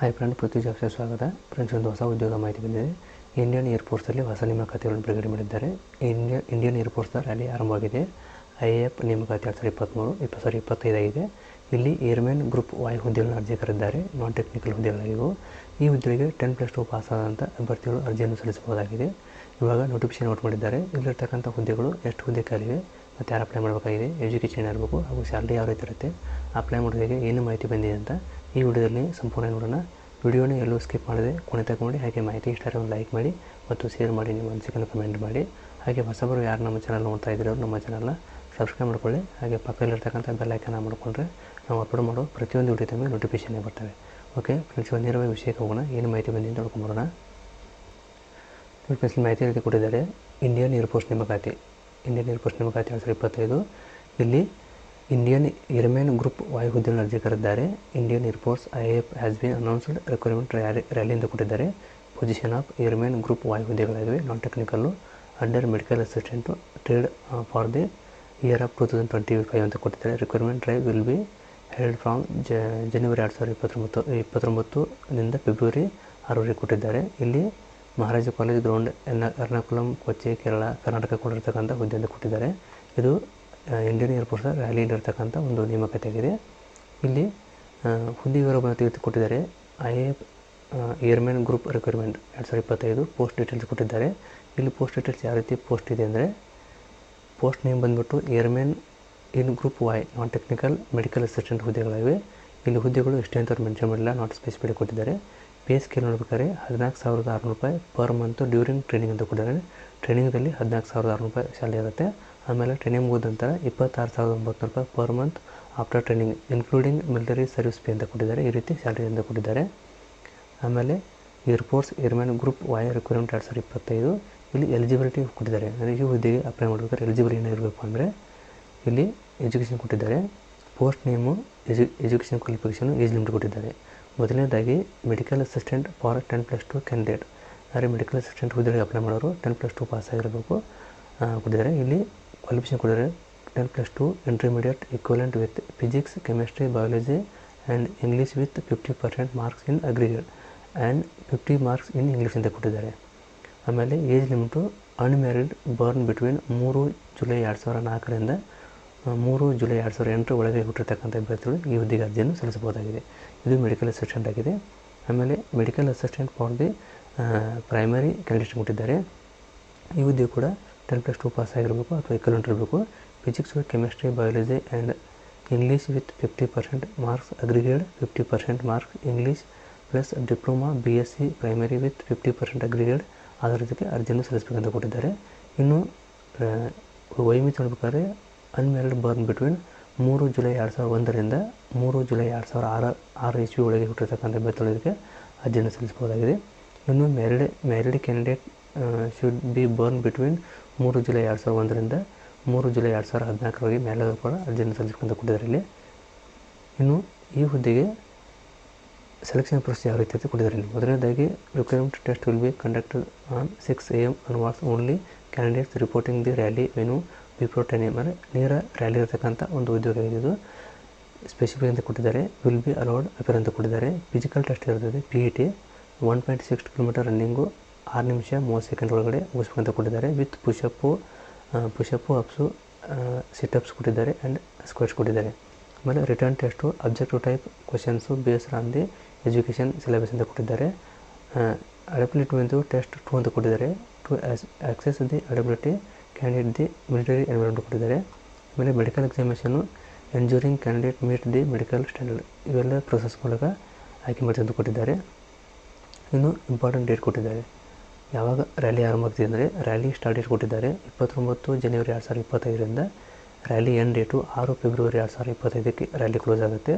Hi friend ಪೃಥ್ವಿ ಸ್ವಾಗತ friends ಒಂದು ಹೊಸ ಉದ್ಯೋಗ ಮಾಹಿತಿ ಬಂದಿದೆ. ಇಂಡಿಯನ್ ಏರ್ಫೋರ್ಸಲ್ಲಿ ಹೊಸ ನೇಮಕಾತಿಗಳನ್ನು ಬಿಡುಗಡೆ ಮಾಡಿದ್ದಾರೆ. ಇಂಡಿಯನ್ ಇಂಡಿಯನ್ ಏರ್ಫೋರ್ಸ್ನ ರ್ಯಾಲಿ ಆರಂಭವಾಗಿದೆ. ಐ ಎ ಎಫ್ ನೇಮಕಾತಿ ಎರಡು ಸಾವಿರದ ಇಪ್ಪತ್ತ್ಮೂರು ಇಪ್ಪತ್ತು ಸಾವಿರ ಇಪ್ಪತ್ತೈದಾಗಿದೆ ಇಲ್ಲಿ ಏರ್ಮೆನ್ ಗ್ರೂಪ್ ವಾಯು ಹುದ್ದೆಗಳನ್ನು ಅರ್ಜಿ ಕರೆದಿದ್ದಾರೆ. ನಾನ್ ಟೆಕ್ನಿಕಲ್ ಹುದ್ದೆಗಳಾಗಿವು ಈ ಹುದ್ದೆಗೆ ಟೆನ್ ಪ್ಲಸ್ ಟು ಪಾಸ್ ಆದಂಥ ಅಭ್ಯರ್ಥಿಗಳು ಅರ್ಜಿಯನ್ನು ಸಲ್ಲಿಸಬಹುದಾಗಿದೆ. ಇವಾಗ ನೋಟಿಫಿಕೇಶನ್ ಔಟ್ ಮಾಡಿದ್ದಾರೆ. ಇಲ್ಲಿರ್ತಕ್ಕಂಥ ಹುದ್ದೆಗಳು ಎಷ್ಟು ಹುದ್ದೆ ಖಾಲಿವೆ ಮತ್ತು ಯಾರು ಅಪ್ಲೈ ಮಾಡಬೇಕಾಗಿದೆ? ಎಜುಕೇಷನ್ ಇರಬೇಕು? ಹಾಗೂ ಸ್ಯಾಲ್ರಿ ಯಾವ ರೀತಿ ಇರುತ್ತೆ? ಅಪ್ಲೈ ಮಾಡೋದಕ್ಕೆ ಏನು ಮಾಹಿತಿ ಬಂದಿದೆ ಅಂತ ಈ ವಿಡಿಯೋದಲ್ಲಿ ಸಂಪೂರ್ಣ ನೋಡೋಣ. ವಿಡಿಯೋನ ಎಲ್ಲೂ ಸ್ಕಿಪ್ ಮಾಡದೆ ಕೊನೆ ತಗೊಂಡು ಹಾಗೆ ಮಾಹಿತಿ ಇಷ್ಟ ಒಂದು ಲೈಕ್ ಮಾಡಿ ಮತ್ತು ಶೇರ್ ಮಾಡಿ, ನಿಮ್ಮ ಅನಿಸಿಕೆಯನ್ನು ಕಮೆಂಟ್ ಮಾಡಿ. ಹಾಗೆ ಹೊಸಬರು ಯಾರು ನಮ್ಮ ಚಾನಲ್ ನೋಡ್ತಾ ಇದ್ದೀರೋ ನಮ್ಮ ಚಾನಲ್ನ ಸಬ್ಸ್ಕ್ರೈಬ್ ಮಾಡ್ಕೊಳ್ಳಿ. ಹಾಗೆ ಪಕ್ಕದಲ್ಲಿರ್ತಕ್ಕಂಥ ಬೆಲ್ ಐಕನ್ನ ಮಾಡ್ಕೊಂಡ್ರೆ ನಾವು ಅಪ್ಲೋಡ್ ಮಾಡೋ ಪ್ರತಿಯೊಂದು ವಿಡಿಯೋ ತಮಗೆ ನೋಟಿಫಿಕೇಶನ್ ಬರ್ತವೆ. ಓಕೆ ಫ್ರೆಂಡ್ಸ್ ಒಂದು ನೇರವಾಗಿ ವಿಷಯಕ್ಕೆ ಹೋಗೋಣ. ಏನು ಮಾಹಿತಿ ಬಂದಿದೆ ನೋಡ್ಕೊಂಬರೋಣ ಫ್ರೆಂಡ್ಸ್ ಮಾಹಿತಿ ರೀತಿ ಕೊಟ್ಟಿದ್ದಾರೆ. ಇಂಡಿಯನ್ ಏರ್ಫೋರ್ಸ್ ನೇಮಕಾತಿ. ಇಂಡಿಯನ್ ಏರ್ಫೋರ್ಸ್ ನೇಮಕಾತಿ ಎರಡು ಸಾವಿರದ ಇಪ್ಪತ್ತೈದು. ಇಲ್ಲಿ ಇಂಡಿಯನ್ ಏರ್ಮೇನ್ ಗ್ರೂಪ್ ವಾಯು ಹುದ್ದೆಯನ್ನು ಅರ್ಜಿ ಕರೆದಿದ್ದಾರೆ Indian air force I F has been announced requirement rally ರ್ಯಾಲಿಯಿಂದ ಕೊಟ್ಟಿದ್ದಾರೆ ಪೊಸಿಷನ್ ಆಫ್ ಏರ್ಮೇನ್ ಗ್ರೂಪ್ ವಾಯು ಹುದ್ದೆಗಳಾಗಿವೆ non technical under medical assistant trade for the year of two thousand twenty five ಅಂತ ಕೊಟ್ಟಿದ್ದಾರೆ. Requirement drive will be held from January ಎರಡು ಸಾವಿರದ ಇಪ್ಪತ್ತೊಂಬತ್ತು ಇಪ್ಪತ್ತೊಂಬತ್ತುನಿಂದ ಫೆಬ್ರವರಿ ಆರವರೆಗೆ ಕೊಟ್ಟಿದ್ದಾರೆ. ಇಲ್ಲಿ ಮಹಾರಾಜ ಕಾಲೇಜ್ ಗ್ರೌಂಡ್ ಎರ್ನಾಕುಲಂ, ಕೊಚ್ಚಿ, ಕೇರಳ, ಕರ್ನಾಟಕ ಕೊಟ್ಟಿರ್ತಕ್ಕಂಥ ಹುದ್ದೆಯಿಂದ ಕೊಟ್ಟಿದ್ದಾರೆ. ಇದು ಇಂಡಿಯನ್ ಏರ್ಫೋರ್ಸ್ ರ್ಯಾಲಿಯಲ್ಲಿರ್ತಕ್ಕಂಥ ಒಂದು ನೇಮಕತೆಯಾಗಿದೆ ಇಲ್ಲಿ ಹುದ್ದೆ ವಿವರವನ್ನು ತಿಳಿದು ಕೊಟ್ಟಿದ್ದಾರೆ. I F airmen group requirement ಎರಡು ಸಾವಿರದ ಇಪ್ಪತ್ತೈದು ಪೋಸ್ಟ್ ಡೀಟೇಲ್ಸ್ ಕೊಟ್ಟಿದ್ದಾರೆ. ಇಲ್ಲಿ ಪೋಸ್ಟ್ ಡೀಟೇಲ್ಸ್ ಯಾವ ರೀತಿ ಪೋಸ್ಟ್ ಇದೆ ಅಂದರೆ ಪೋಸ್ಟ್ ನೇಮ್ ಬಂದುಬಿಟ್ಟು airmen in group Y non technical medical assistant ಹುದ್ದೆಗಳಿವೆ ಇಲ್ಲಿ ಹುದ್ದೆಗಳು ಎಷ್ಟೇ ಅಂತ ಮೆನ್ಷನ್ ಮಾಡಿಲ್ಲ ನಾಟ್ ಸ್ಪೆಸಿಫೈಡ್ ಕೊಟ್ಟಿದ್ದಾರೆ. ಪೇ ಸ್ಕೇಲ್ ನೋಡ್ಬೇಕಾದ್ರೆ ಹದಿನಾಲ್ಕು ಸಾವಿರದ ಆರುನೂರು ರೂಪಾಯಿ ಪರ್ ಮಂತು ಡ್ಯೂರಿಂಗ್ ಟ್ರೈನಿಂಗ್ ಅಂತ ಕೊಟ್ಟಿದ್ದಾರೆ. ಟ್ರೈನಿಂಗಲ್ಲಿ ಹದಿನಾಲ್ಕು ಸಾವಿರದ ಆರುನೂರು ರೂಪಾಯಿ ಸ್ಯಾಲರಿ ಇರುತ್ತೆ ಆಮೇಲೆ ಟ್ರೈನಿಂಗ್ ಮುಗಿದ ನಂತರ ಇಪ್ಪತ್ತಾರು ಸಾವಿರದ ಒಂಬತ್ತು ರೂಪಾಯಿ per month after training including military service pay ಅಂತ ಕೊಟ್ಟಿದ್ದಾರೆ. ಈ ರೀತಿ ಸ್ಯಾಲ್ರಿ ಅಂತ ಕೊಟ್ಟಿದ್ದಾರೆ. ಆಮೇಲೆ air force airman group Y requirement ಎರಡು ಸಾವಿರದ ಇಪ್ಪತ್ತೈದು. ಇಲ್ಲಿ ಎಲಿಜಿಬಿಲಿಟಿ ಕೊಟ್ಟಿದ್ದಾರೆ. ಅಂದರೆ ಈ ಹುದ್ದೆಗೆ ಅಪ್ಲೈ ಮಾಡಬೇಕಾದ್ರೆ ಎಲಿಜಿಬಲ್ ಏನಿರಬೇಕು ಅಂದರೆ ಇಲ್ಲಿ ಎಜುಕೇಷನ್ ಕೊಟ್ಟಿದ್ದಾರೆ. Post name edu education qualification age limit ಕೊಟ್ಟಿದ್ದಾರೆ. ಮೊದಲನೇದಾಗಿ medical assistant for ten plus two candidate ಅಂದರೆ ಮೆಡಿಕಲ್ ಅಸಿಸ್ಟೆಂಟ್ ಹುದ್ದೆಗೆ ಅಪ್ಲೈ ಮಾಡೋರು ಟೆನ್ ಪ್ಲಸ್ ಟು ಪಾಸ್ ಆಗಿರಬೇಕು ಕೊಟ್ಟಿದ್ದಾರೆ. ಇಲ್ಲಿ qualification ಕೊಡಿದರೆ ten plus two intermediate equivalent with physics chemistry biology and English with fifty percent marks in aggregate and fifty marks in English ಅಂತ ಕೊಟ್ಟಿದ್ದಾರೆ. ಆಮೇಲೆ age limit unmarried born between ಮೂರು ಜುಲೈ ಎರಡು ಸಾವಿರ ನಾಲ್ಕರಿಂದ ಮೂರು ಜುಲೈ ಎರಡು ಸಾವಿರ ಎಂಟರ ಒಳಗೆ ಹುಟ್ಟಿರ್ತಕ್ಕಂಥ ಅಭ್ಯರ್ಥಿಗಳು ಈ ಹುದ್ದೆಗೆ ಅರ್ಜಿಯನ್ನು ಸಲ್ಲಿಸಬಹುದಾಗಿದೆ. ಇದು ಮೆಡಿಕಲ್ ಅಸಿಸ್ಟೆಂಟ್ ಆಗಿದೆ. ಆಮೇಲೆ medical assistant for the primary candidate ಕೊಟ್ಟಿದ್ದಾರೆ. ಈ ಹುದ್ದೆ ಕೂಡ ಟೆನ್ ಪ್ಲಸ್ ಟು ಪಾಸ್ ಆಗಿರಬೇಕು ಅಥವಾ ಇಕ್ವಲೆಂಟ್ ಇರಬೇಕು. Physics chemistry biology and English with fifty percent marks aggregate fifty percent marks English plus diploma B S C primary with fifty percent aggregate ಆಧಾರದಕ್ಕೆ ಅರ್ಜಿಯನ್ನು ಸಲ್ಲಿಸಬೇಕಂತ ಕೊಟ್ಟಿದ್ದಾರೆ. ಇನ್ನು ವೈಮಿತಿ ನೋಡ್ಬೇಕಾದ್ರೆ ಅನ್ಮ್ಯಾರಿಡ್ ಬರ್ನ್ ಬಿಟ್ವೀನ್ ಮೂರು ಜುಲೈ ಎರಡು ಸಾವಿರದ ಒಂದರಿಂದ ಮೂರು ಜುಲೈ ಎರಡು ಸಾವಿರ ಆರು ಆರು ಇಸ್ವಿ ಒಳಗೆ ಹುಟ್ಟಿರ್ತಕ್ಕಂಥ ಅಭ್ಯರ್ಥಿಗಳಿಗೆ ಅರ್ಜಿಯನ್ನು ಸಲ್ಲಿಸಬಹುದಾಗಿದೆ. ಇನ್ನು married married candidate should be born between ಮೂರು ಜುಲೈ ಎರಡು ಸಾವಿರದ ಒಂದರಿಂದ ಮೂರು ಜುಲೈ ಎರಡು ಸಾವಿರದ ಹದಿನಾಲ್ಕರವರೆಗೆ ಕೂಡ ಅರ್ಜಿಯನ್ನು ಸಲ್ಲಿಸಬೇಕಂತ ಕೊಟ್ಟಿದ್ದಾರೆ ಇಲ್ಲಿ ಇನ್ನು ಈ ಹುದ್ದೆಗೆ ಸೆಲೆಕ್ಷನ್ ಪ್ರೊಸೆಸ್ ಯಾವ ರೀತಿ ಕೊಟ್ಟಿದ್ದಾರೆ ಇಲ್ಲಿ ಮೊದಲನೇದಾಗಿ recruitment test will be conducted on six A M onwards only candidates reporting the rally venue before ten M ಅಂದರೆ ನೇರ ರ್ಯಾಲಿ ಇರತಕ್ಕಂಥ ಒಂದು ಉದ್ಯೋಗ ಇದು ಸ್ಪೆಸಿಫಿಕ್ ಅಂತ ಕೊಟ್ಟಿದ್ದಾರೆ. ವಿಲ್ ಬಿ ಅಲೌಡ್ ಅಪೇರ್ ಅಂತ ಕೊಟ್ಟಿದ್ದಾರೆ. ಫಿಸಿಕಲ್ ಟೆಸ್ಟ್ ಇರ್ತದೆ P E T one point six kilometre running ಆರು ನಿಮಿಷ ಮೂವತ್ತು ಸೆಕೆಂಡ್ ಒಳಗಡೆ ಮುಗಿಸ್ಬೇಕಂತ ಕೊಟ್ಟಿದ್ದಾರೆ ವಿತ್ ಪುಷಪ್ಪು ಪುಷಪ್ಪು ಅಪ್ಸು ಸಿಟಪ್ಸ್ ಕೊಟ್ಟಿದ್ದಾರೆ ಆ್ಯಂಡ್ ಸ್ಕ್ವೇಟ್ಸ್ ಕೊಟ್ಟಿದ್ದಾರೆ. ಆಮೇಲೆ written test objective type questions based on the education syllabus ಅಂತ ಕೊಟ್ಟಿದ್ದಾರೆ. ಅಡಬಿಲಿಟಿ ಒಂದು ಟೆಸ್ಟ್ ಟು ಅಂತ ಕೊಟ್ಟಿದ್ದಾರೆ. To access the adaptability candidate the military environment ಕೊಟ್ಟಿದ್ದಾರೆ. ಆಮೇಲೆ medical examination ensuring candidate meet the medical standard ಇವೆಲ್ಲ ಪ್ರೊಸೆಸ್ ಮೂಲಕ ಆಯ್ಕೆ ಮಾಡಿದಂತ ಕೊಟ್ಟಿದ್ದಾರೆ. ಇನ್ನು ಇಂಪಾರ್ಟೆಂಟ್ ಡೇಟ್ ಕೊಟ್ಟಿದ್ದಾರೆ. ಯಾವಾಗ ರ್ಯಾಲಿ ಆರಂಭ ಅಂದರೆ ರ್ಯಾಲಿ ಸ್ಟಾರ್ಟ್ ಡೇಟ್ ಕೊಟ್ಟಿದ್ದಾರೆ. ಇಪ್ಪತ್ತೊಂಬತ್ತು ಜನವರಿ ಎರಡು ಸಾವಿರದ ಇಪ್ಪತ್ತೈದರಿಂದ ರ್ಯಾಲಿ ಎಂಡ್ ಡೇಟು ಆರು ಫೆಬ್ರವರಿ ಎರಡು ಸಾವಿರದ ಇಪ್ಪತ್ತೈದಕ್ಕೆ ರ್ಯಾಲಿ ಕ್ಲೋಸ್ ಆಗುತ್ತೆ.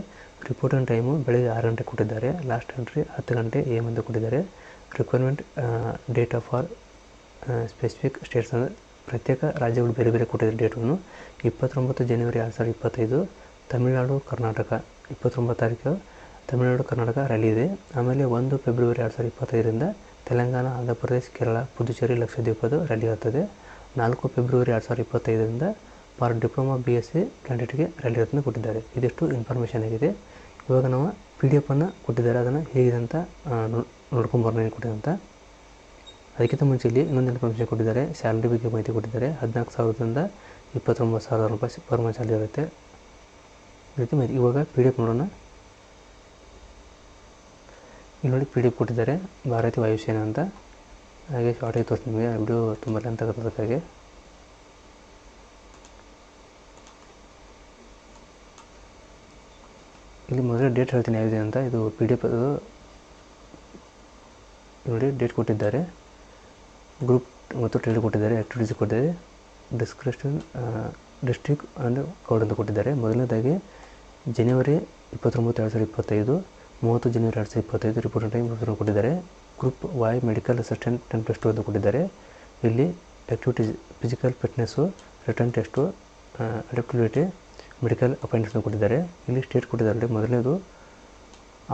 ರಿಪೋರ್ಟಿಂಗ್ ಟೈಮು ಬೆಳಗ್ಗೆ ಆರು ಗಂಟೆ ಕೊಟ್ಟಿದ್ದಾರೆ. ಲಾಸ್ಟ್ ಎಂಟ್ರಿ ಹತ್ತು ಗಂಟೆ ಎ ಅಂತ ಕೊಟ್ಟಿದ್ದಾರೆ. Requirement date of are specific states ಅಂದರೆ ಪ್ರತ್ಯೇಕ ರಾಜ್ಯಗಳು ಬೇರೆ ಬೇರೆ ಕೊಟ್ಟಿದ್ದಾರೆ ಡೇಟನ್ನು ಇಪ್ಪತ್ತೊಂಬತ್ತು ಜನವರಿ ಎರಡು ಸಾವಿರದ ಇಪ್ಪತ್ತೈದು, ತಮಿಳುನಾಡು, ಕರ್ನಾಟಕ. ಇಪ್ಪತ್ತೊಂಬತ್ತು ತಾರೀಕು, ತಮಿಳುನಾಡು, ಕರ್ನಾಟಕ ರ್ಯಾಲಿ ಇದೆ. ಆಮೇಲೆ ಒಂದು ಫೆಬ್ರವರಿ ಎರಡು ಸಾವಿರದ ಇಪ್ಪತ್ತೈದರಿಂದ ತೆಲಂಗಾಣ ಆಂಧ್ರ ಪ್ರದೇಶ್ ಕೇರಳ, ಪುದುಚೇರಿ ಲಕ್ಷದ್ವೀಪದ ರೆಡಿ ಇರ್ತದೆ ನಾಲ್ಕು ಫೆಬ್ರವರಿ ಎರಡು ಸಾವಿರದ ಇಪ್ಪತ್ತೈದರಿಂದ for diploma B S C ಕ್ಯಾಂಡಿಡೇಟ್ಗೆ ready ಇರೋದನ್ನು ಕೊಟ್ಟಿದ್ದಾರೆ. ಇದಿಷ್ಟು ಇನ್ಫಾರ್ಮೇಷನ್ ಆಗಿದೆ. ಇವಾಗ ನಾವು ಪಿ ಡಿ ಎಫನ್ನು ಕೊಟ್ಟಿದ್ದಾರೆ. ಅದನ್ನು ಹೇಗಿದೆ ಅಂತ ನೋಡ್ಕೊಂಬರೋಣ ಕೊಟ್ಟಿದೆ ಅಂತ. ಅದಕ್ಕಿಂತ ಮುಂಚೆ ಇಲ್ಲಿ ಇನ್ನೊಂದು ಇನ್ಫಾರ್ಮೇಷನ್ ಕೊಟ್ಟಿದ್ದಾರೆ. ಸ್ಯಾಲ್ರಿ ಬಗ್ಗೆ ಮಾಹಿತಿ ಕೊಟ್ಟಿದ್ದಾರೆ. ಹದಿನಾಲ್ಕು ಸಾವಿರದಿಂದ ಇಪ್ಪತ್ತೊಂಬತ್ತು ಸಾವಿರ ರೂಪಾಯಿ ಪರ್ ಮಂತ್ ಸ್ಯಾಲ್ರಿ ಇರುತ್ತೆ ಇವಾಗ ಪಿ ಡಿ ಎಫ್ ನೋಡೋಣ. ಇಲ್ಲಿ ನೋಡಿ ಪಿ ಡಿ ಕೊಟ್ಟಿದ್ದಾರೆ ಭಾರತೀಯ ವಾಯುಸೇನೆ ಅಂತ. ಹಾಗೆ ಶಾರ್ಟ್ ಆಗಿ ತೋರಿಸಿ ನಿಮಗೆ ವಿಡಿಯೋ ತುಂಬ ಆಗುತ್ತೆ ಅದಕ್ಕಾಗಿ ಇಲ್ಲಿ ಮೊದಲೇ ಡೇಟ್ ಹೇಳ್ತೀನಿ ಯಾವ್ದು ಅಂತ, ಇದು ಪಿ ಡಿ ಎಫ್ ಅದು. ನೋಡಿ ಡೇಟ್ ಕೊಟ್ಟಿದ್ದಾರೆ. ಗ್ರೂಪ್ ಮತ್ತು ಟ್ರೇಡ್ ಕೊಟ್ಟಿದ್ದಾರೆ ಆ್ಯಕ್ಟಿವಿಟೀಸ್ ಕೊಟ್ಟಿದ್ದಾರೆ. ಡಿಸ್ಕ್ರಿಪ್ಷನ್ ಡಿಸ್ಟ್ರಿಕ್ಟ್ ಆ್ಯಂಡ್ ಕೋಡ್ ಅಂತ ಕೊಟ್ಟಿದ್ದಾರೆ. ಮೊದಲನೇದಾಗಿ ಜನವರಿ ಇಪ್ಪತ್ತೊಂಬತ್ತು, ಎರಡು ಸಾವಿರದ ಇಪ್ಪತ್ತೈದು. ಮೂವತ್ತು ಜನವರಿ ಎರಡು ಸಾವಿರದ ಇಪ್ಪತ್ತೈದು ರಿಪೋರ್ಟ್ ಟೈಮ್ ಕೊಟ್ಟಿದ್ದಾರೆ. Group Y medical assistant ten plus ಅಂತ ಕೊಟ್ಟಿದ್ದಾರೆ. ಇಲ್ಲಿ activities physical fitness return test adaptability medical appointment ಕೊಟ್ಟಿದ್ದಾರೆ. ಇಲ್ಲಿ ಸ್ಟೇಟ್ ಕೊಟ್ಟಿದ್ದಾರೆ ಮೊದಲನೇದು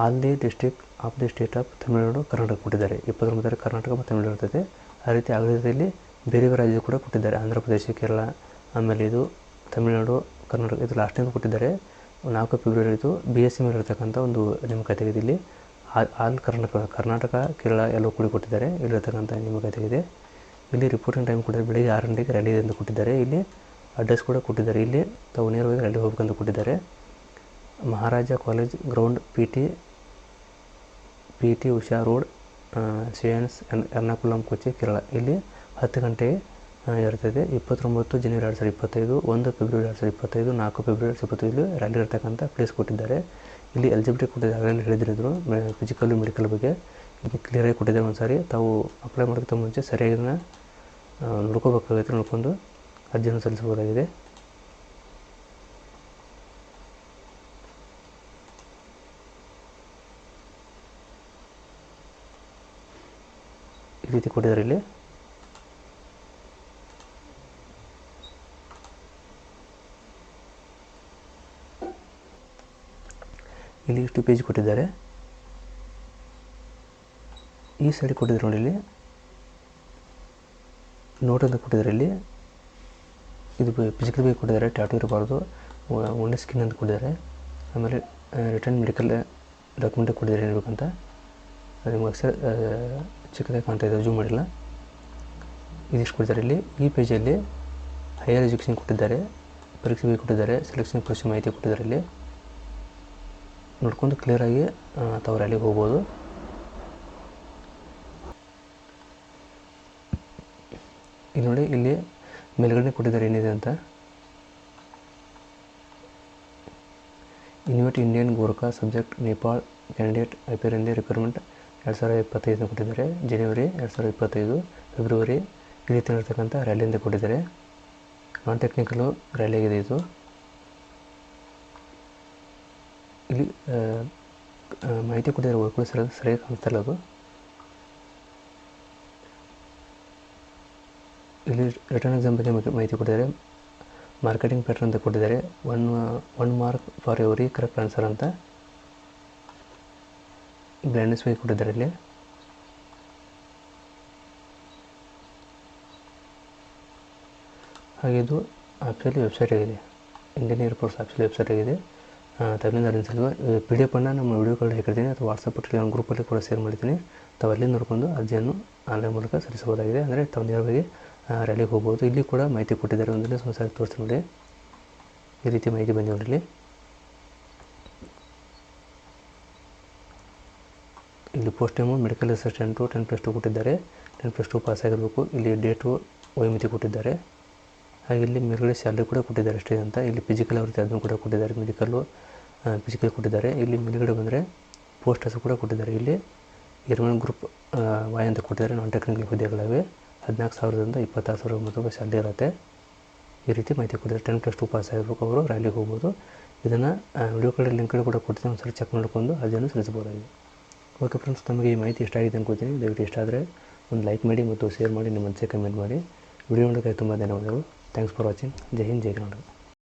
all the district of the state of Tamil Nadu Karnataka ಕೊಟ್ಟಿದ್ದಾರೆ. ಇಪ್ಪತ್ತೊಂಬತ್ತರ ಕರ್ನಾಟಕ ಮತ್ತು ತಮಿಳುನಾಡು ಇರ್ತದೆ ಆ ರೀತಿ ಆಗಲದಲ್ಲಿ ಬೇರೆ ಬೇರೆ ರಾಜ್ಯ ಕೂಡ ಕೊಟ್ಟಿದ್ದಾರೆ. ಆಂಧ್ರ ಪ್ರದೇಶ, ಕೇರಳ, ಆಮೇಲೆ ಇದು ತಮಿಳುನಾಡು ಕರ್ನಾಟಕ ಇದು ಲಾಸ್ಟ್ ಟೈಮ್ ಕೊಟ್ಟಿದ್ದಾರೆ. ನಾಲ್ಕು ಫೆಬ್ರವರಿ ಇದು ಬಿ ಎಸ್ ಸಿ ಮೇಲೆ ಇರತಕ್ಕಂಥ ಒಂದು ನೇಮಕಾತಿ ಆಗಿದೆ ಇಲ್ಲಿ. ಆಲ್ ಕರ್ನಾಟಕ ಕರ್ನಾಟಕ, ಕೇರಳ ಎಲ್ಲೋ ಕೂಡಿ ಕೊಟ್ಟಿದ್ದಾರೆ. ಇಲ್ಲಿರ್ತಕ್ಕಂಥ ನೇಮಕಾತಿ ಆಗಿದೆ ಇಲ್ಲಿ ರಿಪೋರ್ಟಿಂಗ್ ಟೈಮ್ ಕೊಟ್ಟಿದ್ದಾರೆ ಬೆಳಿಗ್ಗೆ ಆರು ಗಂಟೆಗೆ ರೆಡಿ ಅಂತ ಕೊಟ್ಟಿದ್ದಾರೆ. ಇಲ್ಲಿ ಅಡ್ರೆಸ್ ಕೂಡ ಕೊಟ್ಟಿದ್ದಾರೆ. ಇಲ್ಲಿ ತಾವು ನೇರವಾಗಿ ರೆಡಿ ಹೋಗ್ಬೇಕಂತ ಕೊಟ್ಟಿದ್ದಾರೆ. Maharaja college ground P T P T Usha road ಸಿಯನ್ಸ್ Ernakulam, Kochi, Kerala. ಇಲ್ಲಿ ಹತ್ತು ಗಂಟೆಗೆ ಇರ್ತದೆ ಇಪ್ಪತ್ತೊಂಬತ್ತು ಜನವರಿ ಎರಡು ಸಾವಿರದ ಇಪ್ಪತ್ತೈದು, ಒಂದು ಫೆಬ್ರವರಿ ಎರಡು ಸಾವಿರದ ಇಪ್ಪತ್ತೈದು, ನಾಲ್ಕು ಫೆಬ್ರವರಿ ಎರಡು ಸಾವಿರದ ಇಪ್ಪತ್ತೈದು ರ್ಯಾಲಿ ಇರ್ತಕ್ಕಂಥ ಪ್ಲೇಸ್ ಕೊಟ್ಟಿದ್ದಾರೆ. ಇಲ್ಲಿ ಎಲಿಜಿಬಿಲಿಟಿ ಕೊಟ್ಟಿದ್ದಾರೆ. ಆಗಲೇ ಹೇಳಿದ್ರು ಫಿಸಿಕಲ್ ಮೆಡಿಕಲ್ ಬಗ್ಗೆ ಇಲ್ಲಿ ಕ್ಲಿಯರಾಗಿ ಕೊಟ್ಟಿದ್ದಾರೆ ಒಂದು ಸಾರಿ ತಾವು ಅಪ್ಲೈ ಮಾಡೋಕ್ಕಿಂತ ಮುಂಚೆ ಸರಿಯಾಗಿ ನೋಡ್ಕೋಬೇಕಾಗುತ್ತೆ ನೋಡ್ಕೊಂಡು ಅರ್ಜಿಯನ್ನು ಸಲ್ಲಿಸಬಹುದಾಗಿದೆ. ಈ ರೀತಿ ಕೊಟ್ಟಿದ್ದಾರೆ ಇಲ್ಲಿ. ಇಲ್ಲಿ ಇಷ್ಟು ಪೇಜ್ ಕೊಟ್ಟಿದ್ದಾರೆ. ಈ ಸೈಡ್ ಕೊಟ್ಟಿದ್ದಾರೆ ನೋಡಿ ಇಲ್ಲಿ. ನೋಟ್ ಅಂತ ಕೊಟ್ಟಿದ್ದಾರೆ ಇಲ್ಲಿ. ಇದು ಫಿಸಿಕಲ್ ಬೇಗ ಕೊಟ್ಟಿದ್ದಾರೆ ಟ್ಯಾಟೂ ಇರಬಾರ್ದು. ಒಳ್ಳೆ ಸ್ಕಿನ್ ಅಂತ ಕೊಟ್ಟಿದ್ದಾರೆ. ಆಮೇಲೆ ರಿಟರ್ನ್ ಮೆಡಿಕಲ್ ಡಾಕ್ಯುಮೆಂಟ್ ಕೊಟ್ಟಿದ್ದಾರೆ ಇರಬೇಕಂತ ನಿಮ್ಗೆ ಅಕ್ಷರ ಚಿಕ್ಕದಾಗಿ ಕಾಣ್ತಾ ಇದೆ ಜೂಮ್ ಮಾಡಿಲ್ಲ. ಇದಿಷ್ಟು ಕೊಟ್ಟಿದ್ದಾರೆ ಇಲ್ಲಿ? ಈ ಪೇಜಲ್ಲಿ ಹೈಯರ್ ಎಜುಕೇಷನ್ ಕೊಟ್ಟಿದ್ದಾರೆ, ಪರೀಕ್ಷೆ ಬಗ್ಗೆ ಕೊಟ್ಟಿದ್ದಾರೆ ಸೆಲೆಕ್ಷನ್ ಪರೀಕ್ಷೆ ಮಾಹಿತಿ ಕೊಟ್ಟಿದ್ದಾರೆ ಇಲ್ಲಿ. ನೋಡ್ಕೊಂಡು ಕ್ಲಿಯರಾಗಿ ತಾವು ರ್ಯಾಲಿಗೆ ಹೋಗ್ಬೋದು. ಇಲ್ಲಿ ನೋಡಿ ಇಲ್ಲಿ ಮೇಲ್ಗಡೆ ಕೊಟ್ಟಿದ್ದಾರೆ ಏನಿದೆ ಅಂತ. Invite Indian Gorkha subject Nepal candidate the recruitment ಎರಡು ಸಾವಿರದ ಇಪ್ಪತ್ತೈದನ್ನ ಕೊಟ್ಟಿದ್ದಾರೆ. ಜನವರಿ ಎರಡು ಸಾವಿರದ ಇಪ್ಪತ್ತೈದು ಫೆಬ್ರವರಿ ಈ ರೀತಿ ಇರ್ತಕ್ಕಂಥ ರ್ಯಾಲಿಯಿಂದ ಕೊಟ್ಟಿದ್ದಾರೆ. ನಾನ್ ಟೆಕ್ನಿಕಲು ರ್ಯಾಲಿಯಾಗಿದೆ ಇದು. ಇಲ್ಲಿ ಮಾಹಿತಿ ಕೊಟ್ಟಿದ್ದಾರೆ ವರ್ಕ್ಗಳು ಸರಿ ಸರಿಯಾಗಿ ಕಾಣಿಸ್ತಾ ಇಲ್ಲ ಅದು. ಇಲ್ಲಿ ರಿಟರ್ನ್ ಎಕ್ಸಾಮ್ ಬಗ್ಗೆ ಮಾಹಿತಿ- ಕೊಟ್ಟಿದ್ದಾರೆ. ಮಾರ್ಕೆಟಿಂಗ್ ಪ್ಯಾಟ್ರನ್ ಅಂತ ಕೊಟ್ಟಿದ್ದಾರೆ. One one mark for every correct answer ಅಂತ. ಬ್ಲೈಂಡ್ನೆಸ್ ಬಗ್ಗೆ ಕೊಟ್ಟಿದ್ದಾರೆ ಇಲ್ಲಿ. ಹಾಗೆ ಇದು ಆ್ಯಕ್ಚುಲಿ ವೆಬ್ಸೈಟ್ ಆಗಿದೆ. ಇಂಡಿಯನ್ ಏರ್ಪೋರ್ಟ್ಸ್ ಆ್ಯಕ್ಚುಲಿ ವೆಬ್ಸೈಟ್ ಆಗಿದೆ. ತಮಿಳ್ನಾಡಿನ ಸಲುವ ಪಿ ಡಿ ಎಫನ್ನು ನಮ್ಮ ವಿಡಿಯೋಗಳು ಹಾಕಿರ್ತೀನಿ ಅಥವಾ ವಾಟ್ಸಪ್ ಟೆಲಿಗ್ರಾಮ್ ಗ್ರೂಪಲ್ಲಿ ಕೂಡ ಶೇರ್ ಮಾಡಿದ್ದೀನಿ ತಾವು ಅಲ್ಲಿ ನೋಡ್ಕೊಂಡು ಅರ್ಜಿಯನ್ನು ಆನ್ಲೈನ್ ಮೂಲಕ ಸಲ್ಲಿಸಬಹುದಾಗಿದೆ. ಅಂದರೆ ತಾವು ನೇರವಾಗಿ ರ್ಯಾಲಿಗೆ ಹೋಗ್ಬೋದು. ಇಲ್ಲಿ ಕೂಡ ಮಾಹಿತಿ ಕೊಟ್ಟಿದ್ದಾರೆ. ಒಂದರಲ್ಲಿ ಸಂಸಾರ ಸಾರಿ ತೋರಿಸ್ತೀನಿ ನೋಡಿ. ಈ ರೀತಿ ಮಾಹಿತಿ ಬಂದಿದೆ ನೋಡಿ ಇಲ್ಲಿ. ಇಲ್ಲಿ post time medical assistant ten plus two ಕೊಟ್ಟಿದ್ದಾರೆ. ಟೆನ್ ಪ್ಲಸ್ ಟು ಪಾಸ್ ಆಗಿರಬೇಕು. ಇಲ್ಲಿ ಡೇಟು ವಯೋಮಿತಿ ಕೊಟ್ಟಿದ್ದಾರೆ. ಹಾಗೆ ಇಲ್ಲಿ ಮೇಲ್ಗಡೆ ಸ್ಯಾಲ್ರಿ ಕೂಡ ಕೊಟ್ಟಿದ್ದಾರೆ ಅಷ್ಟೇ ಅಂತ. ಇಲ್ಲಿ ಫಿಸಿಕಲ್ ಅವ್ರದ್ದು ಅದನ್ನು ಕೂಡ ಕೊಟ್ಟಿದ್ದಾರೆ. ಮೆಡಿಕಲ್ಲು ಫಿಸಿಕಲ್ ಕೊಟ್ಟಿದ್ದಾರೆ. ಇಲ್ಲಿ ಮೇಲ್ಗಡೆ ಬಂದರೆ ಪೋಸ್ಟ್ ಹೆಸರು ಕೂಡ ಕೊಟ್ಟಿದ್ದಾರೆ. ಇಲ್ಲಿ ಇರ್ಮನ್ ಗ್ರೂಪ್ ವಾಯ್ ಅಂತ ಕೊಟ್ಟಿದ್ದಾರೆ. ನಾನ್ ಟೆಕ್ನಿಕಲ್ ಹುದ್ದೆಗಳಿವೆ ಹದಿನಾಲ್ಕು ಸಾವಿರದಿಂದ ಇಪ್ಪತ್ತಾರು ಸಾವಿರ ಮೊದಲು ಸ್ಯಾಲ್ರಿ ಇರುತ್ತೆ. ಈ ರೀತಿ ಮಾಹಿತಿ ಕೊಟ್ಟಿದ್ದಾರೆ. ಟೆನ್ ಪ್ಲಸ್ ಟು ಪಾಸ್ ಆಗಿರ್ಬೇಕು ಅವರು ರ್ಯಾಲಿಗೆ ಹೋಗ್ಬೋದು. ಇದನ್ನು ವಿಡಿಯೋ ಕಡೆ ಲಿಂಕ್ ಕೂಡ ಕೊಡ್ತೀನಿ. ಒಂದು ಸಲ ಚೆಕ್ ಮಾಡ್ಕೊಂಡು ಅದನ್ನು ಸಲ್ಲಿಸ್ಬೋದಾಗಿದೆ ಓಕೆ ಫ್ರೆಂಡ್ಸ್ ನಮಗೆ ಈ ಮಾಹಿತಿ ಇಷ್ಟ ಆಗಿದೆ ಅನ್ಕೋತೀನಿ. ದಯವಿಟ್ಟು ಇಷ್ಟ ಆದರೆ ಒಂದು ಲೈಕ್ ಮಾಡಿ ಮತ್ತು ಶೇರ್ ಮಾಡಿ. ನಿಮ್ಮ ಮನಸ್ಸೇ ಕಮೆಂಟ್ ಮಾಡಿ. ವಿಡಿಯೋ ನೋಡೋಕ್ಕೆ ತುಂಬ ಧನ್ಯವಾದಗಳು. ಥ್ಯಾಂಕ್ಸ್ ಫಾರ್ ವಾಚಿಂಗ್ ಜೈ ಹಿಂದ್ ಜೈ ಕರ್ನಾಟಕ